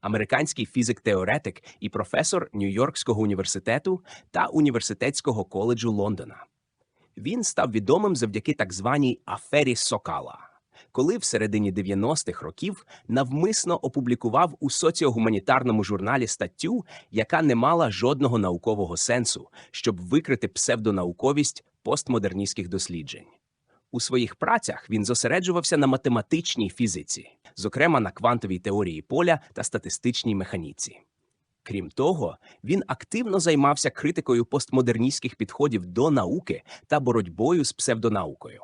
американський фізик-теоретик і професор Нью-Йоркського університету та університетського коледжу Лондона. Він став відомим завдяки так званій афері Сокала, коли в середині 90-х років навмисно опублікував у соціогуманітарному журналі статтю, яка не мала жодного наукового сенсу, щоб викрити псевдонауковість постмодерністських досліджень. У своїх працях він зосереджувався на математичній фізиці, зокрема на квантовій теорії поля та статистичній механіці. Крім того, він активно займався критикою постмодерністських підходів до науки та боротьбою з псевдонаукою.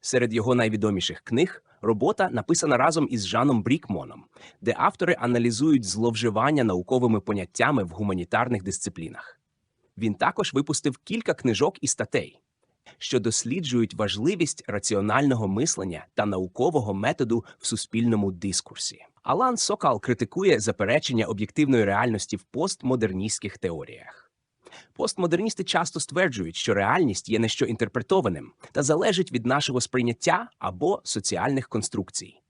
Серед його найвідоміших книг робота написана разом із Жаном Брікмоном, де автори аналізують зловживання науковими поняттями в гуманітарних дисциплінах. Він також випустив кілька книжок і статей, що досліджують важливість раціонального мислення та наукового методу в суспільному дискурсі. Алан Сокал критикує заперечення об'єктивної реальності в постмодерністських теоріях. Постмодерністи часто стверджують, що реальність є нещо інтерпретованим та залежить від нашого сприйняття або соціальних конструкцій.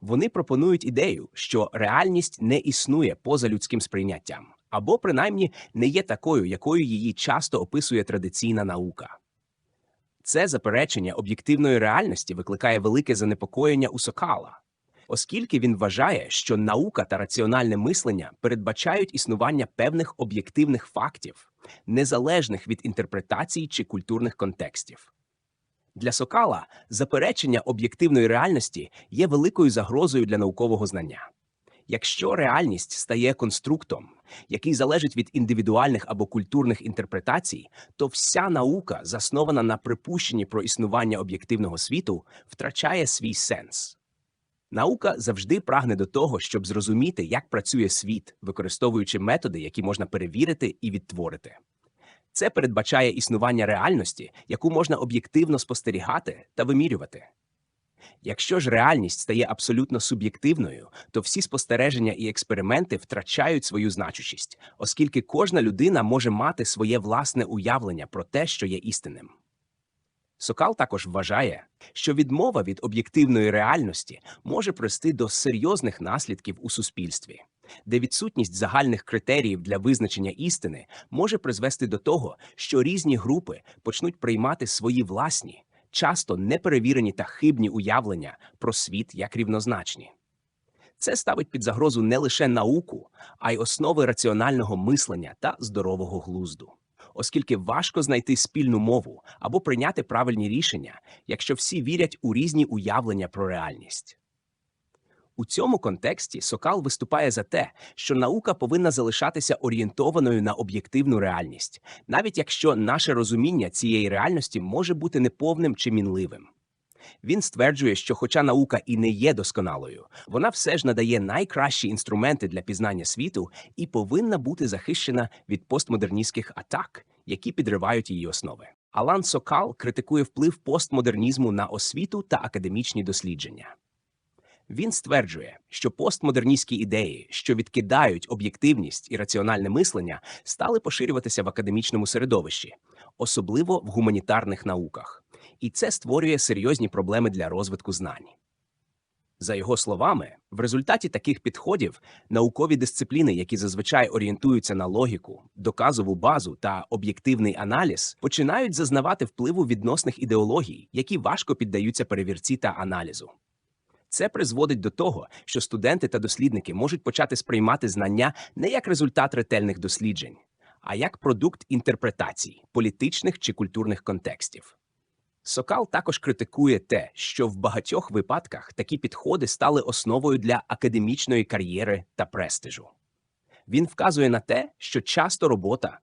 Вони пропонують ідею, що реальність не існує поза людським сприйняттям, або принаймні не є такою, якою її часто описує традиційна наука. Це заперечення об'єктивної реальності викликає велике занепокоєння у Сокала, оскільки він вважає, що наука та раціональне мислення передбачають існування певних об'єктивних фактів, незалежних від інтерпретацій чи культурних контекстів. Для Сокала заперечення об'єктивної реальності є великою загрозою для наукового знання. Якщо реальність стає конструктом, який залежить від індивідуальних або культурних інтерпретацій, то вся наука, заснована на припущенні про існування об'єктивного світу, втрачає свій сенс. Наука завжди прагне до того, щоб зрозуміти, як працює світ, використовуючи методи, які можна перевірити і відтворити. Це передбачає існування реальності, яку можна об'єктивно спостерігати та вимірювати. Якщо ж реальність стає абсолютно суб'єктивною, то всі спостереження і експерименти втрачають свою значущість, оскільки кожна людина може мати своє власне уявлення про те, що є істинним. Сокал також вважає, що відмова від об'єктивної реальності може привести до серйозних наслідків у суспільстві, де відсутність загальних критеріїв для визначення істини може призвести до того, що різні групи почнуть приймати свої власні часто неперевірені та хибні уявлення про світ як рівнозначні. Це ставить під загрозу не лише науку, а й основи раціонального мислення та здорового глузду, оскільки важко знайти спільну мову або прийняти правильні рішення, якщо всі вірять у різні уявлення про реальність. У цьому контексті Сокал виступає за те, що наука повинна залишатися орієнтованою на об'єктивну реальність, навіть якщо наше розуміння цієї реальності може бути неповним чи мінливим. Він стверджує, що, хоча наука і не є досконалою, вона все ж надає найкращі інструменти для пізнання світу і повинна бути захищена від постмодерністських атак, які підривають її основи. Алан Сокал критикує вплив постмодернізму на освіту та академічні дослідження. Він стверджує, що постмодерністські ідеї, що відкидають об'єктивність і раціональне мислення, стали поширюватися в академічному середовищі, особливо в гуманітарних науках, і це створює серйозні проблеми для розвитку знань. За його словами, в результаті таких підходів наукові дисципліни, які зазвичай орієнтуються на логіку, доказову базу та об'єктивний аналіз, починають зазнавати впливу відносних ідеологій, які важко піддаються перевірці та аналізу. Це призводить до того, що студенти та дослідники можуть почати сприймати знання не як результат ретельних досліджень, а як продукт інтерпретацій, політичних чи культурних контекстів. Сокал також критикує те, що в багатьох випадках такі підходи стали основою для академічної кар'єри та престижу. Він вказує на те, що часто робота,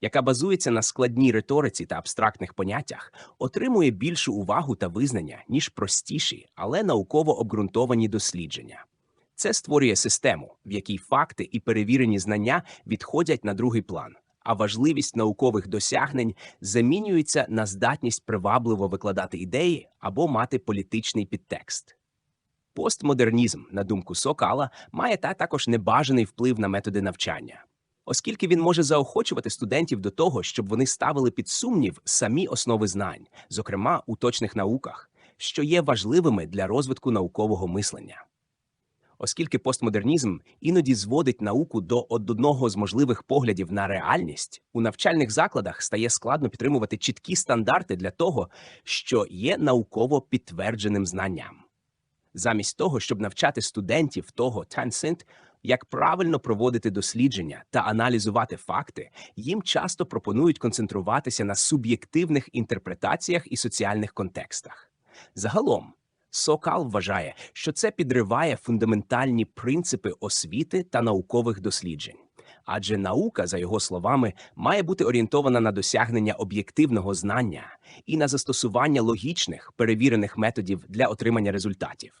яка базується на складній риториці та абстрактних поняттях, отримує більшу увагу та визнання, ніж простіші, але науково обґрунтовані дослідження. Це створює систему, в якій факти і перевірені знання відходять на другий план, а важливість наукових досягнень замінюється на здатність привабливо викладати ідеї або мати політичний підтекст. Постмодернізм, на думку Сокала, має та також небажаний вплив на методи навчання, оскільки він може заохочувати студентів до того, щоб вони ставили під сумнів самі основи знань, зокрема у точних науках, що є важливими для розвитку наукового мислення. Оскільки постмодернізм іноді зводить науку до одного з можливих поглядів на реальність, у навчальних закладах стає складно підтримувати чіткі стандарти для того, що є науково підтвердженим знанням. Замість того, щоб навчати студентів того Tencent, як правильно проводити дослідження та аналізувати факти, їм часто пропонують концентруватися на суб'єктивних інтерпретаціях і соціальних контекстах. Загалом, Сокал вважає, що це підриває фундаментальні принципи освіти та наукових досліджень. Адже наука, за його словами, має бути орієнтована на досягнення об'єктивного знання і на застосування логічних перевірених методів для отримання результатів,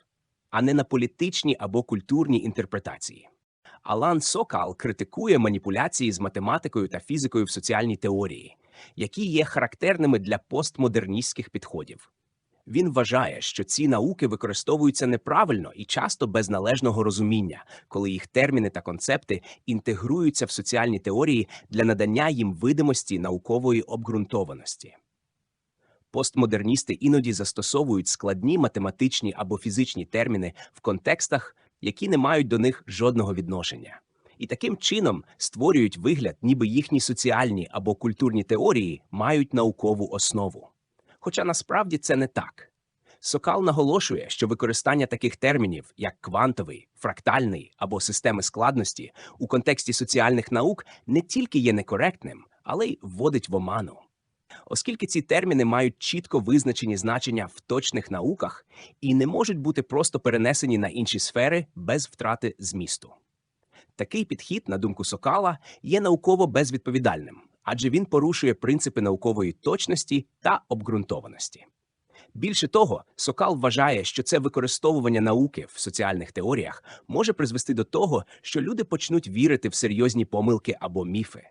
а не на політичні або культурні інтерпретації. Алан Сокал критикує маніпуляції з математикою та фізикою в соціальній теорії, які є характерними для постмодерністських підходів. Він вважає, що ці науки використовуються неправильно і часто без належного розуміння, коли їх терміни та концепти інтегруються в соціальні теорії для надання їм видимості наукової обґрунтованості. Постмодерністи іноді застосовують складні математичні або фізичні терміни в контекстах, які не мають до них жодного відношення, і таким чином створюють вигляд, ніби їхні соціальні або культурні теорії мають наукову основу хоча насправді це не так. Сокал наголошує, що використання таких термінів, як квантовий, фрактальний або системи складності, у контексті соціальних наук не тільки є некоректним, але й вводить в оману. Оскільки ці терміни мають чітко визначені значення в точних науках і не можуть бути просто перенесені на інші сфери без втрати змісту. Такий підхід, на думку Сокала, є науково безвідповідальним, адже він порушує принципи наукової точності та обґрунтованості. Більше того, Сокал вважає, що це використовування науки в соціальних теоріях може призвести до того, що люди почнуть вірити в серйозні помилки або міфи,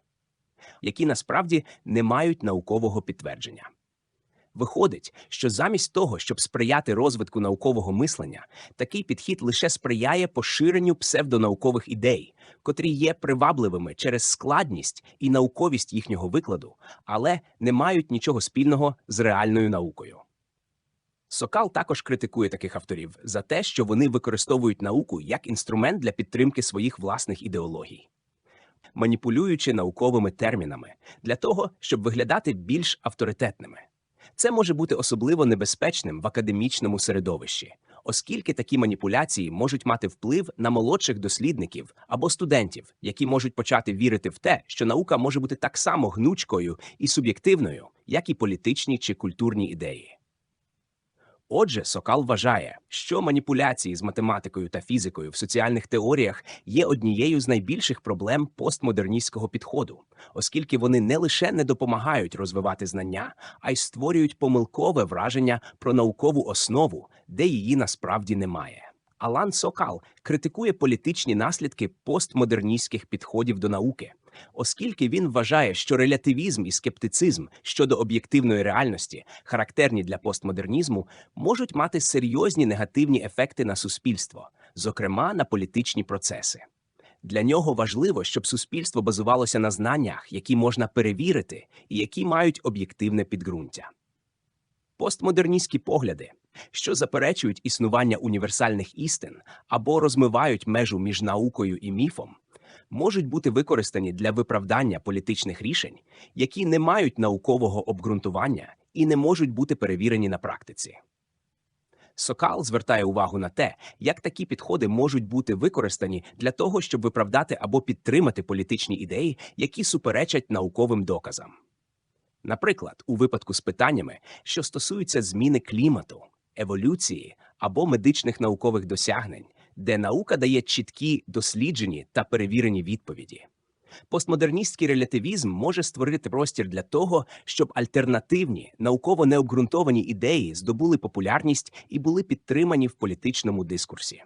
які насправді не мають наукового підтвердження. Виходить, що замість того, щоб сприяти розвитку наукового мислення, такий підхід лише сприяє поширенню псевдонаукових ідей, котрі є привабливими через складність і науковість їхнього викладу, але не мають нічого спільного з реальною наукою. Сокал також критикує таких авторів за те, що вони використовують науку як інструмент для підтримки своїх власних ідеологій, маніпулюючи науковими термінами для того, щоб виглядати більш авторитетними. Це може бути особливо небезпечним в академічному середовищі, оскільки такі маніпуляції можуть мати вплив на молодших дослідників або студентів, які можуть почати вірити в те, що наука може бути так само гнучкою і суб'єктивною, як і політичні чи культурні ідеї. Отже, Сокал вважає, що маніпуляції з математикою та фізикою в соціальних теоріях є однією з найбільших проблем постмодерністського підходу, оскільки вони не лише не допомагають розвивати знання, а й створюють помилкове враження про наукову основу, де її насправді немає. Алан Сокал критикує політичні наслідки постмодерністських підходів до науки, оскільки він вважає, що релятивізм і скептицизм щодо об'єктивної реальності, характерні для постмодернізму, можуть мати серйозні негативні ефекти на суспільство, зокрема на політичні процеси. Для нього важливо, щоб суспільство базувалося на знаннях, які можна перевірити і які мають об'єктивне підґрунтя. Постмодерністські погляди, що заперечують існування універсальних істин або розмивають межу між наукою і міфом, можуть бути використані для виправдання політичних рішень, які не мають наукового обґрунтування і не можуть бути перевірені на практиці. Сокал звертає увагу на те, як такі підходи можуть бути використані для того, щоб виправдати або підтримати політичні ідеї, які суперечать науковим доказам. Наприклад, у випадку з питаннями, що стосуються зміни клімату, еволюції або медичних наукових досягнень, де наука дає чіткі досліджені та перевірені відповіді. Постмодерністський релятивізм може створити простір для того, щоб альтернативні науково необґрунтовані ідеї здобули популярність і були підтримані в політичному дискурсі.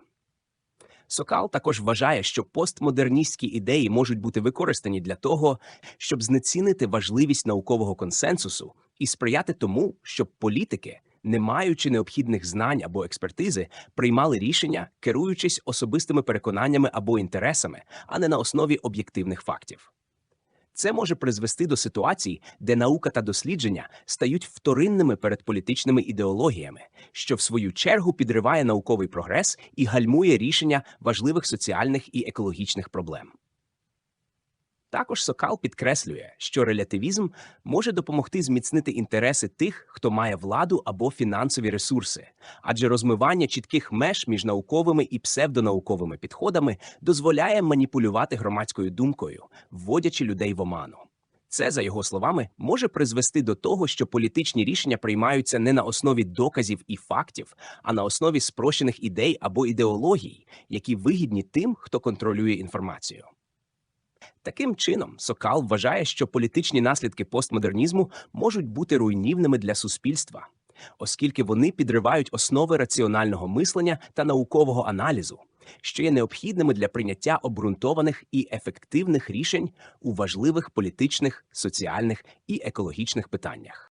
Сокал також вважає, що постмодерністські ідеї можуть бути використані для того, щоб знецінити важливість наукового консенсусу і сприяти тому, щоб політики, не маючи необхідних знань або експертизи, приймали рішення, керуючись особистими переконаннями або інтересами, а не на основі об'єктивних фактів. Це може призвести до ситуацій, де наука та дослідження стають вторинними перед політичними ідеологіями, що в свою чергу підриває науковий прогрес і гальмує рішення важливих соціальних і екологічних проблем. Також Сокал підкреслює, що релятивізм може допомогти зміцнити інтереси тих, хто має владу або фінансові ресурси, адже розмивання чітких меж між науковими і псевдонауковими підходами дозволяє маніпулювати громадською думкою, вводячи людей в оману. Це, за його словами, може призвести до того, що політичні рішення приймаються не на основі доказів і фактів, а на основі спрощених ідей або ідеологій, які вигідні тим, хто контролює інформацію. Таким чином, Сокал вважає, що політичні наслідки постмодернізму можуть бути руйнівними для суспільства, оскільки вони підривають основи раціонального мислення та наукового аналізу, що є необхідними для прийняття обґрунтованих і ефективних рішень у важливих політичних, соціальних і екологічних питаннях.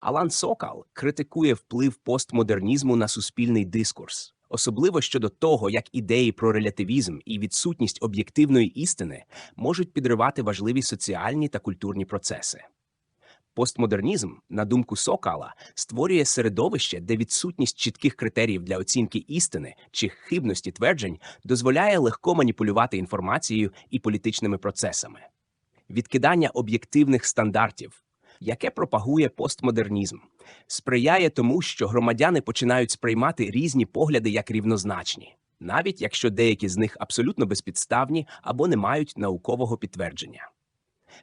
Алан Сокал критикує вплив постмодернізму на суспільний дискурс, особливо щодо того, як ідеї про релятивізм і відсутність об'єктивної істини можуть підривати важливі соціальні та культурні процеси. Постмодернізм, на думку Сокала, створює середовище, де відсутність чітких критеріїв для оцінки істини чи хибності тверджень дозволяє легко маніпулювати інформацією і політичними процесами. Відкидання об'єктивних стандартів, яке пропагує постмодернізм, сприяє тому, що громадяни починають сприймати різні погляди як рівнозначні, навіть якщо деякі з них абсолютно безпідставні або не мають наукового підтвердження.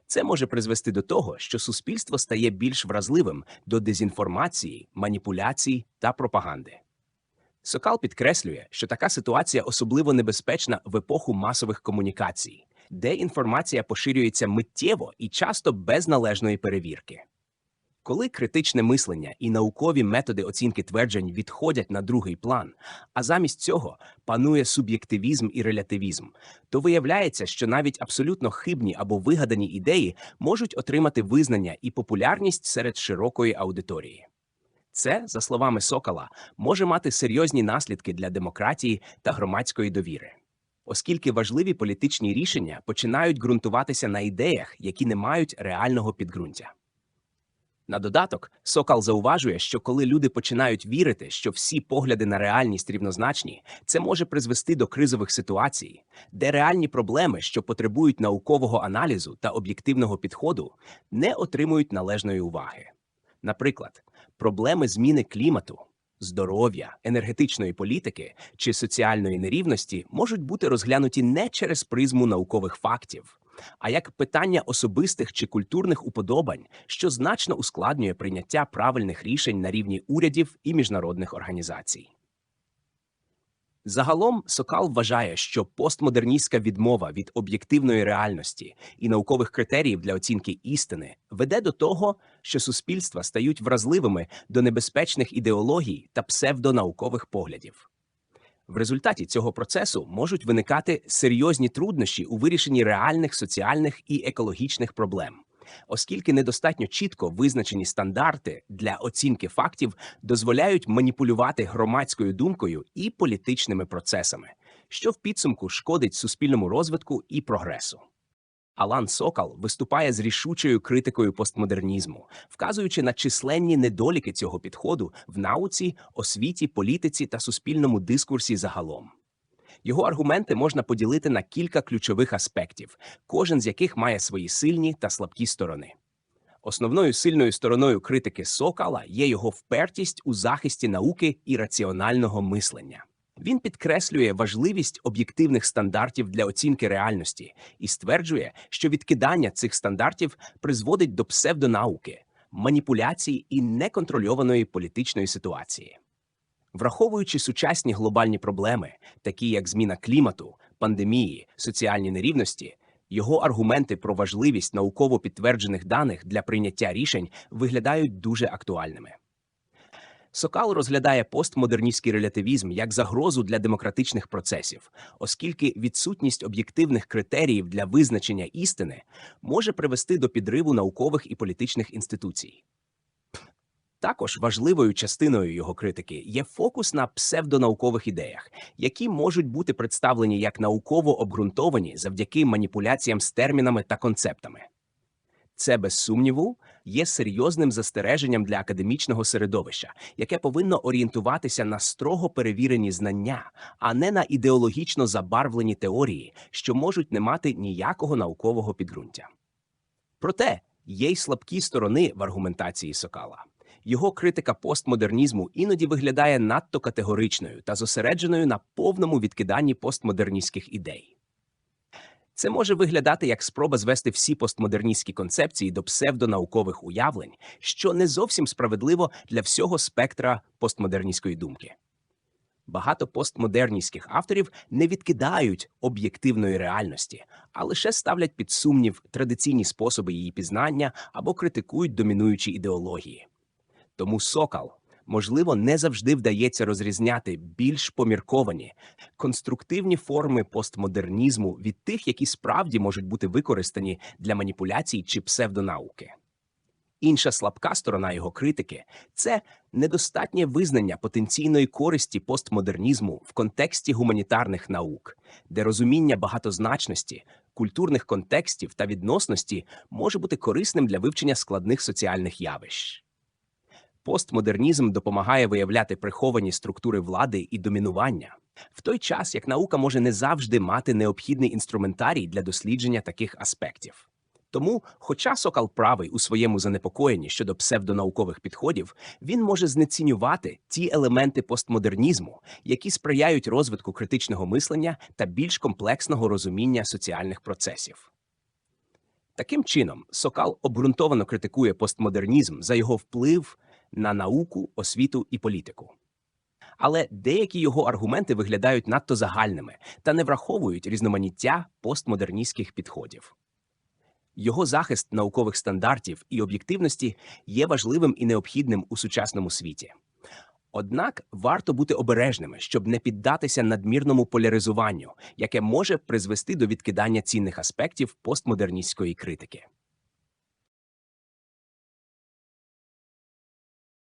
Це може призвести до того, що суспільство стає більш вразливим до дезінформації, маніпуляцій та пропаганди. Сокал підкреслює, що така ситуація особливо небезпечна в епоху масових комунікацій, де інформація поширюється миттєво і часто без належної перевірки. Коли критичне мислення і наукові методи оцінки тверджень відходять на другий план, а замість цього панує суб'єктивізм і релятивізм, то виявляється, що навіть абсолютно хибні або вигадані ідеї можуть отримати визнання і популярність серед широкої аудиторії. Це, за словами Сокола, може мати серйозні наслідки для демократії та громадської довіри. Оскільки важливі політичні рішення починають ґрунтуватися на ідеях, які не мають реального підґрунтя. На додаток, Сокал зауважує, що коли люди починають вірити, що всі погляди на реальність рівнозначні, це може призвести до кризових ситуацій, де реальні проблеми, що потребують наукового аналізу та об'єктивного підходу, не отримують належної уваги. Наприклад, проблеми зміни клімату, здоров'я, енергетичної політики чи соціальної нерівності можуть бути розглянуті не через призму наукових фактів а як питання особистих чи культурних уподобань, що значно ускладнює прийняття правильних рішень на рівні урядів і міжнародних організацій. Загалом Сокал вважає, що постмодерністська відмова від об'єктивної реальності і наукових критеріїв для оцінки істини веде до того, що суспільства стають вразливими до небезпечних ідеологій та псевдонаукових поглядів. В результаті цього процесу можуть виникати серйозні труднощі у вирішенні реальних соціальних і екологічних проблем, оскільки недостатньо чітко визначені стандарти для оцінки фактів дозволяють маніпулювати громадською думкою і політичними процесами, що в підсумку шкодить суспільному розвитку і прогресу. Алан Сокал виступає з рішучою критикою постмодернізму, вказуючи на численні недоліки цього підходу в науці, освіті, політиці та суспільному дискурсі загалом. Його аргументи можна поділити на кілька ключових аспектів, кожен з яких має свої сильні та слабкі сторони. Основною сильною стороною критики Сокала є його впертість у захисті науки і раціонального мислення. Він підкреслює важливість об'єктивних стандартів для оцінки реальності і стверджує, що відкидання цих стандартів призводить до псевдонауки, маніпуляцій і неконтрольованої політичної ситуації. Враховуючи сучасні глобальні проблеми, такі як зміна клімату, пандемії, соціальні нерівності, його аргументи про важливість науково підтверджених даних для прийняття рішень виглядають дуже актуальними. Сокал розглядає постмодерністський релятивізм як загрозу для демократичних процесів, оскільки відсутність об'єктивних критеріїв для визначення істини може привести до підриву наукових і політичних інституцій. Також важливою частиною його критики є фокус на псевдонаукових ідеях, які можуть бути представлені як науково обґрунтовані завдяки маніпуляціям з термінами та концептами. Це, без сумніву, є серйозним застереженням для академічного середовища, яке повинно орієнтуватися на строго перевірені знання, а не на ідеологічно забарвлені теорії, що можуть не мати ніякого наукового підґрунтя. Проте є й слабкі сторони в аргументації Сокала. Його критика постмодернізму іноді виглядає надто категоричною та зосередженою на повному відкиданні постмодерністських ідей. Це може виглядати як спроба звести всі постмодерністські концепції до псевдонаукових уявлень, що не зовсім справедливо для всього спектра постмодерністської думки. Багато постмодерністських авторів не відкидають об'єктивної реальності, а лише ставлять під сумнів традиційні способи її пізнання або критикують домінуючі ідеології. Тому сокал, можливо, не завжди вдається розрізняти більш помірковані, конструктивні форми постмодернізму від тих, які справді можуть бути використані для маніпуляцій чи псевдонауки. Інша слабка сторона його критики це недостатнє визнання потенційної користі постмодернізму в контексті гуманітарних наук, де розуміння багатозначності, культурних контекстів та відносності може бути корисним для вивчення складних соціальних явищ. Постмодернізм допомагає виявляти приховані структури влади і домінування, в той час як наука може не завжди мати необхідний інструментарій для дослідження таких аспектів. Тому, хоча Сокал правий у своєму занепокоєнні щодо псевдонаукових підходів, він може знецінювати ті елементи постмодернізму, які сприяють розвитку критичного мислення та більш комплексного розуміння соціальних процесів. Таким чином, Сокал обґрунтовано критикує постмодернізм за його вплив на науку, освіту і політику. Але деякі його аргументи виглядають надто загальними та не враховують різноманіття постмодерністських підходів. Його захист наукових стандартів і об'єктивності є важливим і необхідним у сучасному світі. Однак варто бути обережними, щоб не піддатися надмірному поляризуванню, яке може призвести до відкидання цінних аспектів постмодерністської критики.